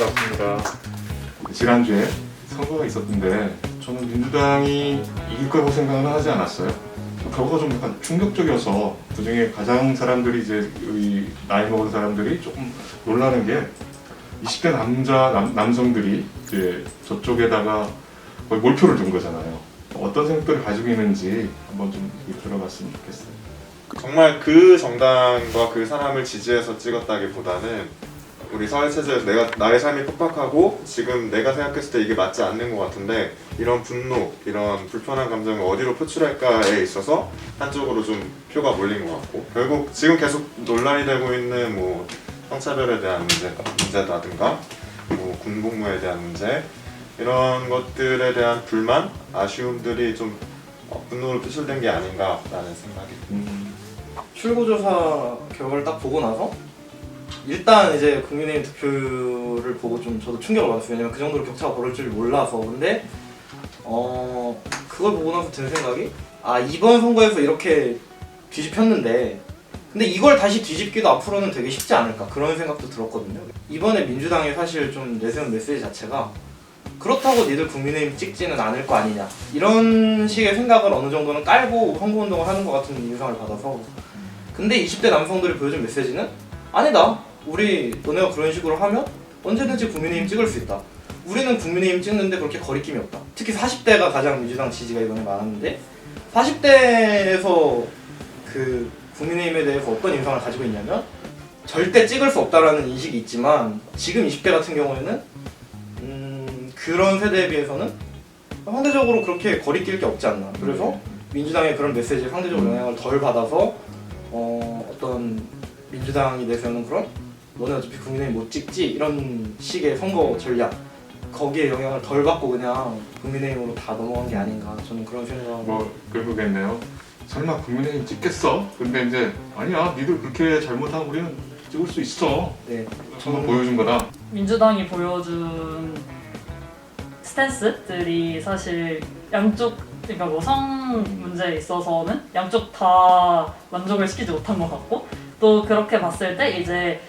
반갑습니다. 지난주에 선거가 있었던데 저는 민주당이 이길 거라고 생각은 하지 않았어요. 결과가 좀 약간 충격적이어서 그 중에 가장 사람들이 이제 이 나이 먹은 사람들이 조금 놀라는 게 20대 남자 남, 남성들이 이제 저쪽에다가 거의 몰표를 둔 거잖아요. 어떤 생각들을 가지고 있는지 한번 좀 들어봤으면 좋겠어요. 정말 그 정당과 그 사람을 지지해서 찍었다기보다는 우리 사회 체제에서 내가 나의 삶이 팍팍하고 지금 내가 생각했을 때 이게 맞지 않는 것 같은데 이런 분노, 이런 불편한 감정을 어디로 표출할까에 있어서 한쪽으로 좀 표가 몰린 것 같고 결국 지금 계속 논란이 되고 있는 뭐 성차별에 대한 문제, 문제라든가 뭐 군복무에 대한 문제 이런 것들에 대한 불만, 아쉬움들이 좀 어, 분노로 표출된 게 아닌가라는 생각이 음, 출구조사 결과를 딱 보고 나서 일단 이제 국민의힘 득표를 보고 좀 저도 충격을 받았어요. 왜냐면 그 정도로 격차가 벌어질 줄 몰라서. 근데 어 그걸 보고 나서 든 생각이 아 이번 선거에서 이렇게 뒤집혔는데 근데 이걸 다시 뒤집기도 앞으로는 되게 쉽지 않을까 그런 생각도 들었거든요. 이번에 민주당이 사실 좀 내세운 메시지 자체가 그렇다고 니들 국민의힘 찍지는 않을 거 아니냐 이런 식의 생각을 어느 정도는 깔고 선거운동을 하는 것 같은 인상을 받아서 근데 20대 남성들이 보여준 메시지는 아니다 우리 너네가 그런 식으로 하면 언제든지 국민의힘 찍을 수 있다. 우리는 국민의힘 찍는데 그렇게 거리낌이 없다. 특히 40대가 가장 민주당 지지가 이번에 많았는데 40대에서 그 국민의힘에 대해서 어떤 인상을 가지고 있냐면 절대 찍을 수 없다라는 인식이 있지만 지금 20대 같은 경우에는 음, 그런 세대에 비해서는 상대적으로 그렇게 거리낄 게 없지 않나. 그래서 민주당의 그런 메시지에 상대적으로 영향을 덜 받아서 어, 어떤 민주당이 내세우는 그런 너네 어차피 국민의힘 못 찍지 이런 식의 선거 전략 거기에 영향을 덜 받고 그냥 국민의힘으로 다 넘어간 게 아닌가 저는 그런 생각을 뭐 그러겠네요. 설마 국민의힘 찍겠어? 근데 이제 아니야, 니들 그렇게 잘못하면 우리는 찍을 수 있어. 네 한번 보여준 거다. 민주당이 보여준 스탠스들이 사실 양쪽 그러니까 뭐 성 문제에 있어서는 양쪽 다 만족을 시키지 못한 것 같고 또 그렇게 봤을 때 이제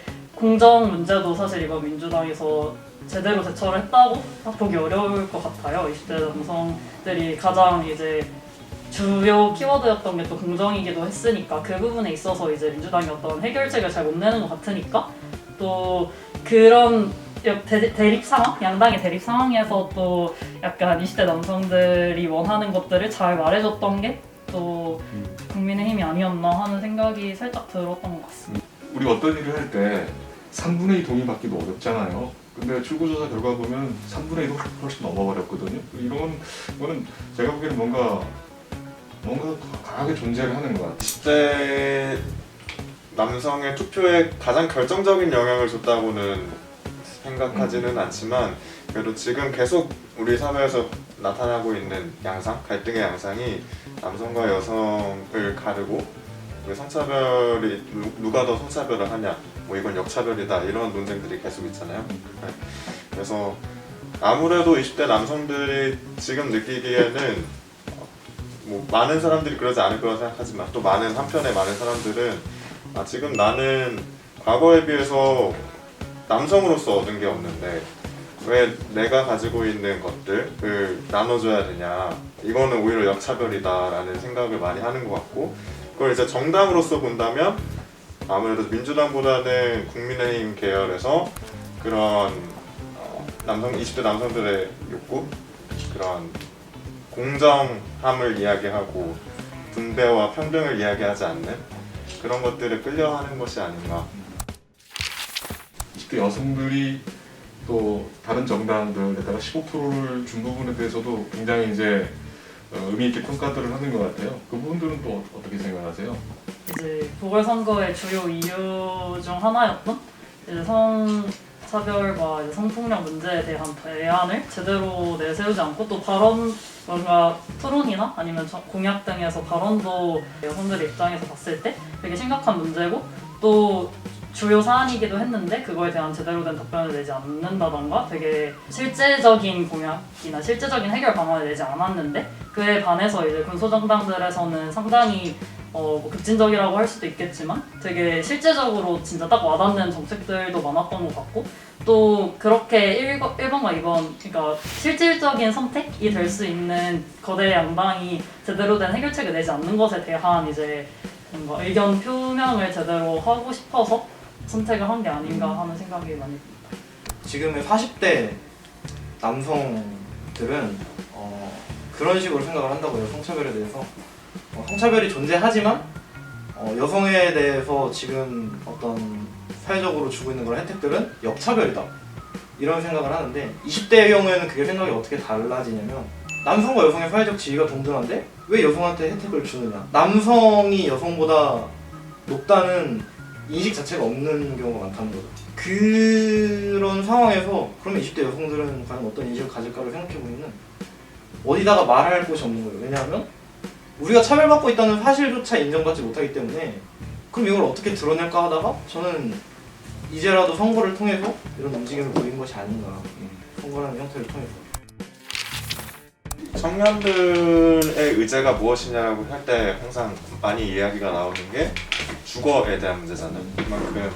공정 문제도 사실 이번 민주당에서 제대로 대처를 했다고 보기 어려울 것 같아요. 20대 남성들이 가장 이제 주요 키워드였던 게 또 공정이기도 했으니까 그 부분에 있어서 이제 민주당이 어떤 해결책을 잘 못 내는 것 같으니까 또 그런 대, 대립 상황, 양당의 대립 상황에서 또 약간 20대 남성들이 원하는 것들을 잘 말해줬던 게 또 국민의힘이 아니었나 하는 생각이 살짝 들었던 것 같습니다. 우리 어떤 일을 할때 3분의 2 동의 받기도 어렵잖아요. 근데 출구조사 결과 보면 3분의 2도 훨씬 넘어버렸거든요. 이런 거는 제가 보기에는 뭔가 뭔가 강하게 존재를 하는 것 같아요. 20대 남성의 투표에 가장 결정적인 영향을 줬다고는 생각하지는 않지만 그래도 지금 계속 우리 사회에서 나타나고 있는 양상, 갈등의 양상이 남성과 여성을 가르고 왜 성차별이 누- 누가 더 성차별을 하냐, 뭐 이건 역차별이다 이런 논쟁들이 계속 있잖아요. 네. 그래서 아무래도 20대 남성들이 지금 느끼기에는 뭐 많은 사람들이 그러지 않을 거라 생각하지만 또 많은 한편의 많은 사람들은 아 지금 나는 과거에 비해서 남성으로서 얻은 게 없는데 왜 내가 가지고 있는 것들을 나눠줘야 되냐 이거는 오히려 역차별이다라는 생각을 많이 하는 것 같고 그걸 이제 정당으로서 본다면 아무래도 민주당보다는 국민의힘 계열에서 그런 어, 남성 20대 남성들의 욕구? 그런 공정함을 이야기하고 분배와 평등을 이야기하지 않는 그런 것들을 끌려하는 것이 아닌가. 20대 여성들이 또 다른 정당들에다가 15%를 준 부분에 대해서도 굉장히 이제 어, 의미 있게 평가들을 하는 것 같아요. 그 부분들은 또 어떻게 생각하세요? 이제 보궐선거의 주요 이유 중 하나였던 이제 성차별과 이제 성폭력 문제에 대한 대안을 제대로 내세우지 않고 또 발언 뭔가 토론이나 아니면 저- 공약 등에서 발언도 여성들의 입장에서 봤을 때 되게 심각한 문제고 또 주요 사안이기도 했는데 그거에 대한 제대로 된 답변을 내지 않는다던가 되게 실제적인 공약이나 실제적인 해결 방안을 내지 않았는데 그에 반해서 이제 군소정당들에서는 상당히 어, 뭐 급진적이라고 할 수도 있겠지만 되게 실제적으로 진짜 딱 와닿는 정책들도 많았던 것 같고 또 그렇게 1번, 1번과 2번 그러니까 실질적인 선택이 될 수 있는 거대 양당이 제대로 된 해결책을 내지 않는 것에 대한 이제 뭔가 의견 표명을 제대로 하고 싶어서 선택을 한 게 아닌가 하는 생각이 많이 듭니다. 지금의 40대 남성들은 어, 그런 식으로 생각을 한다고요 성차별에 대해서. 어, 성차별이 존재하지만 어, 여성에 대해서 지금 어떤 사회적으로 주고 있는 그런 혜택들은 역차별이다. 이런 생각을 하는데 20대의 경우에는 그게 생각이 어떻게 달라지냐면 남성과 여성의 사회적 지위가 동등한데 왜 여성한테 혜택을 주느냐. 남성이 여성보다 높다는 인식 자체가 없는 경우가 많다는 거죠. 그런 상황에서 그러면 20대 여성들은 과연 어떤 인식을 가질까를 생각해 보면 어디다가 말할 곳이 없는 거예요. 왜냐하면 우리가 차별받고 있다는 사실조차 인정받지 못하기 때문에 그럼 이걸 어떻게 드러낼까 하다가 저는 이제라도 선거를 통해서 이런 움직임을 보인 것이 아닌가. 선거라는 형태를 통해서 청년들의 의제가 무엇이냐라고 할 때 항상 많이 이야기가 나오는 게 주거에 대한 문제잖아요. 그만큼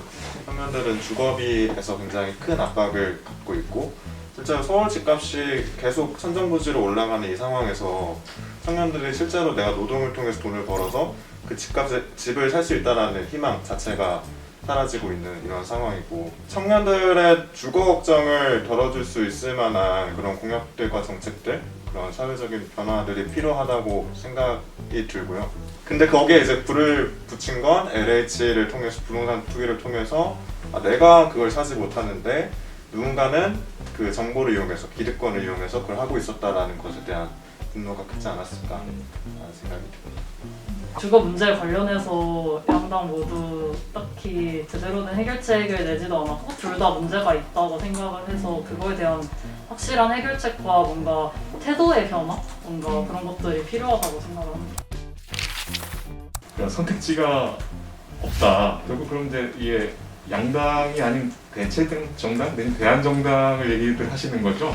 청년들은 주거비에서 굉장히 큰 압박을 갖고 있고 실제로 서울 집값이 계속 천정부지로 올라가는 이 상황에서 청년들이 실제로 내가 노동을 통해서 돈을 벌어서 그 집값에 집을 살 수 있다라는 희망 자체가 사라지고 있는 이런 상황이고 청년들의 주거 걱정을 덜어줄 수 있을 만한 그런 공약들과 정책들 그런 사회적인 변화들이 필요하다고 생각이 들고요. 근데 거기에 이제 불을 붙인 건 LH를 통해서 부동산 투기를 통해서 아, 내가 그걸 사지 못하는데 누군가는 그 정보를 이용해서 기득권을 이용해서 그걸 하고 있었다라는 것에 대한 분노가 크지 않았을까라는 생각이 듭니다. 주거 문제 관련해서 양당 모두 딱히 제대로 된 해결책을 내지도 않았고 둘 다 문제가 있다고 생각을 해서 그거에 대한 확실한 해결책과 뭔가 태도의 변화 뭔가 그런 것들이 필요하다고 생각을 합니다. 그러니까 선택지가 없다. 결국 그럼 이제 이게 양당이 아닌 대체 정당, 내지 대한 정당을 얘기들 하시는 거죠.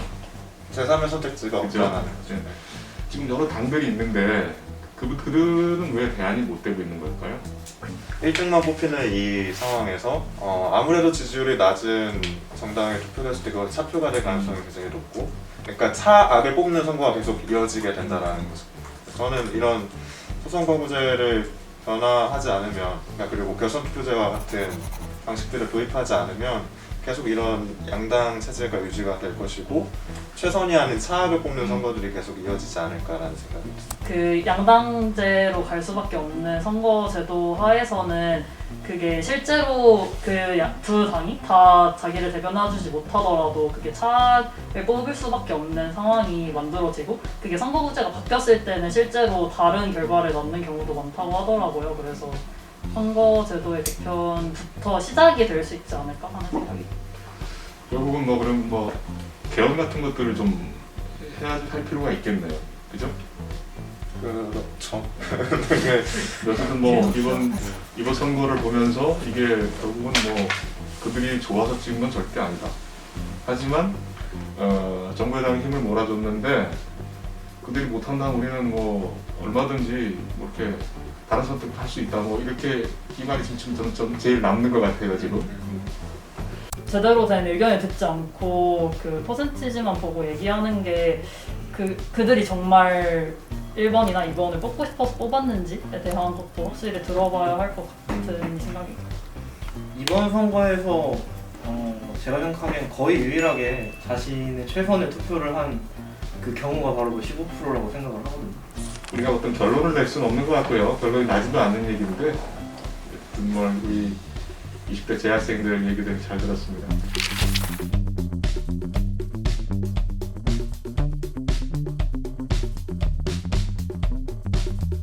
제3의 선택지가 그죠? 거죠. 네. 지금 여러 당들이 있는데 그 그들은 왜 대안이 못 되고 있는 걸까요? 1등만 뽑히는 이 상황에서 어, 아무래도 지지율이 낮은 정당에 투표했을 때 그건 차표가 될 가능성이 굉장히 높고 그러니까 차악을 뽑는 선거가 계속 이어지게 된다라는 거죠. 저는 이런 소선 거부제를 변화하지 않으면 그러니까 그리고 결선 투표제와 같은 방식들을 도입하지 않으면 계속 이런 양당 체제가 유지가 될 것이고 최선이 아닌 차악을 뽑는 선거들이 계속 이어지지 않을까라는 생각이 듭니다. 그 양당제로 갈 수밖에 없는 선거제도 하에서는 그게 실제로 그 두 당이 다 자기를 대변해주지 못하더라도 그게 차를 뽑을 수밖에 없는 상황이 만들어지고 그게 선거구제가 바뀌었을 때는 실제로 다른 결과를 낳는 경우도 많다고 하더라고요. 그래서 선거제도의 개편부터 시작이 될 수 있지 않을까 하는 생각이 결국은 뭐 그럼 뭐 개헌 같은 것들을 좀 해야 할 필요가 있겠네요. 그죠? 그렇죠. 어쨌든 뭐 이번 이번 선거를 보면서 이게 결국은 뭐 그들이 좋아서 찍은 건 절대 아니다. 하지만 어, 정부 여당이 힘을 몰아줬는데 그들이 못한다면 우리는 뭐 얼마든지 뭐 이렇게 다른 선택을 할 수 있다. 뭐 이렇게 이 말이 지금 저는, 저는 제일 남는 것 같아요 지금. 제대로 된 의견을 듣지 않고 그 퍼센티지만 보고 얘기하는 게 그 그들이 정말 1번이나 2번을 뽑고 싶어서 뽑았는지에 대한 것도 확실히 들어봐야 할 것 같은 생각이 이번 선거에서 어, 제가 생각하기엔 거의 유일하게 자신의 최선의 투표를 한 그 경우가 바로 그 15%라고 생각을 하거든요. 우리가 어떤 결론을 낼 수는 없는 것 같고요. 결론이 나지도 않는 얘기인데 정말 우리 20대 재학생들 얘기들 잘 들었습니다.